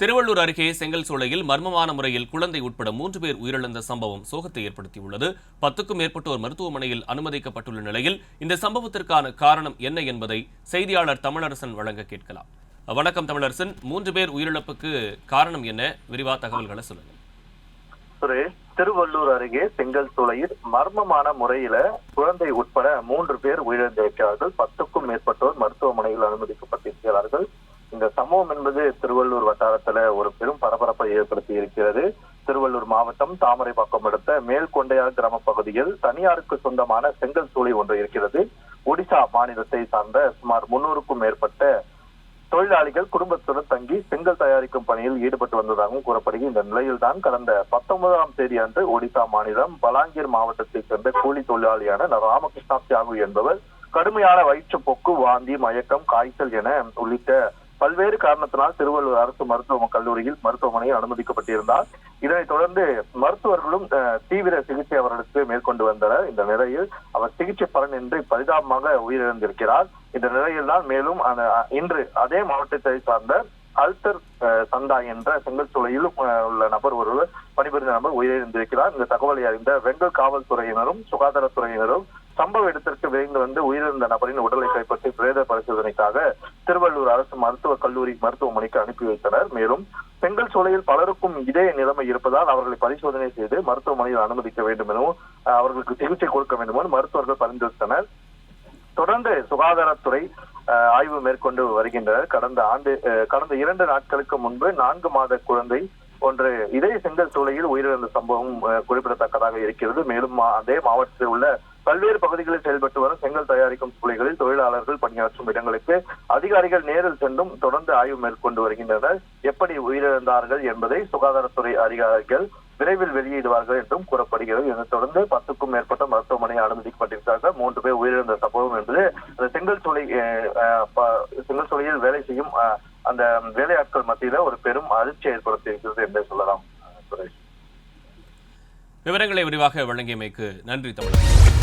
திருவள்ளூர் அருகே செங்கல் சூளையில் மர்மமான முறையில் குழந்தை உட்பட மூன்று பேர் உயிரிழந்த சம்பவம் சோகத்தை ஏற்படுத்தியுள்ளது. பத்துக்கும் மேற்பட்டோர் மருத்துவமனையில் அனுமதிக்கப்பட்டுள்ள நிலையில் இந்த சம்பவத்திற்கான காரணம் என்ன என்பதை செய்தியாளர் தமிழரசன் வழங்க கேட்கலாம். வணக்கம் தமிழரசன். மூன்று பேர் உயிரிழப்புக்கு காரணம் என்ன? விரிவா தகவல்களை சொல்லுங்க திருவள்ளூர் அருகே செங்கல் சூளையில் மர்மமான முறையில குழந்தை உட்பட மூன்று பேர் உயிரிழந்திருக்கிறார்கள். பத்து மேற்பட்டோர் மருத்துவமனையில் அனுமதிக்கப்பட்டிருக்கிறார்கள் இந்த சம்பவம் என்பது திருவள்ளூர் வட்டாரத்துல ஒரு பெரும் பரபரப்பை இருக்கிறது. திருவள்ளூர் மாவட்டம் தாமரைப்பாக்கம் அடுத்த மேல்கொண்டையார் கிராம பகுதியில் தனியாருக்கு சொந்தமான செங்கல் சூளை ஒன்று இருக்கிறது. ஒடிசா மாநிலத்தை சார்ந்த சுமார் முன்னூறுக்கும் மேற்பட்ட தொழிலாளிகள் குடும்பத்துடன் தங்கி செங்கல் தயாரிக்கும் பணியில் ஈடுபட்டு வந்ததாகவும் கூறப்படுகிறது. இந்த நிலையில்தான் கடந்த பத்தொன்பதாம் தேதி அன்று ஒடிசா மாநிலம் பலாங்கீர் மாவட்டத்தைச் சேர்ந்த கூலி தொழிலாளியான ராமகிருஷ்ணா தியாகு என்பவர் கடுமையான வயிற்றுப்போக்கு வாந்தி மயக்கம் காய்ச்சல் என உள்ளிட்ட பல்வேறு காரணத்தினால் திருவள்ளூர் அரசு மருத்துவ கல்லூரியில் மருத்துவமனையில் அனுமதிக்கப்பட்டிருந்தார். இதனைத் தொடர்ந்து மருத்துவர்களும் தீவிர சிகிச்சை அவர்களுக்கு மேற்கொண்டு வந்தனர். இந்த நிலையில் அவர் சிகிச்சை பலனின்றி பரிதாபமாக உயிரிழந்திருக்கிறார். இந்த நிலையில் தான் மேலும் அந்த, இன்று அதே மாவட்டத்தை சார்ந்த அல்தர் சந்தா என்ற செங்கல் உள்ள நபர் ஒருவர் பணிபுரிந்த நபர் உயிரிழந்திருக்கிறார். இந்த தகவலை அறிந்த வெங்கல் காவல்துறையினரும் சுகாதாரத்துறையினரும் சம்பவ இடத்திற்கு விரைந்து வந்து உயிரிழந்த நபரின் உடலை கைப்பற்றி பிரேத பரிசோதனைக்காக திருவள்ளூர் அரசு மருத்துவக் கல்லூரி மருத்துவமனைக்கு அனுப்பி வைத்தனர். மேலும் செங்கல் சூளையில் பலருக்கும் இதே நிலைமை இருப்பதால் அவர்களை பரிசோதனை செய்து மருத்துவமனையில் அனுமதிக்க வேண்டும் எனவும் அஹ், அவர்களுக்கு சிகிச்சை கொடுக்க வேண்டும் என மருத்துவர்கள் பரிந்துரைத்தனர். தொடர்ந்து சுகாதாரத்துறை ஆய்வு மேற்கொண்டு வருகின்றனர். கடந்த ஆண்டு அஹ், கடந்த இரண்டு நாட்களுக்கு முன்பு நான்கு மாத குழந்தை ஒன்று இதே செங்கல் சூளையில் உயிரிழந்த சம்பவம் அஹ், குறிப்பிடத்தக்கதாக இருக்கிறது. மேலும் மா- அதே மாவட்டத்தில் உள்ள பல்வேறு பகுதிகளில் செயல்பட்டு வரும் செங்கல் தயாரிக்கும் துளைகளில் தொழிலாளர்கள் பணியாற்றும் இடங்களுக்கு அதிகாரிகள் நேரில் சென்றும் தொடர்ந்து ஆய்வு மேற்கொண்டு வருகின்றனர். எப்படி உயிரிழந்தார்கள் என்பதை சுகாதாரத்துறை அதிகாரிகள் விரைவில் வெளியிடுவார்கள் என்றும் கூறப்படுகிறது. இதனைத் தொடர்ந்து பத்துக்கும் மேற்பட்ட மருத்துவமனை அனுமதிக்கப்பட்டிருக்கிறார்கள். மூன்று பேர் உயிரிழந்த சம்பவம் என்பது அந்த செங்கல் துளை செங்கல் துளையில் வேலை செய்யும் அந்த வேலையாட்கள் மத்தியில ஒரு பெரும் அதிர்ச்சி ஏற்படுத்தியிருக்கிறது என்றே சொல்லலாம். விவரங்களை விரிவாக வழங்கியமைக்கு நன்றி தமிழரசன்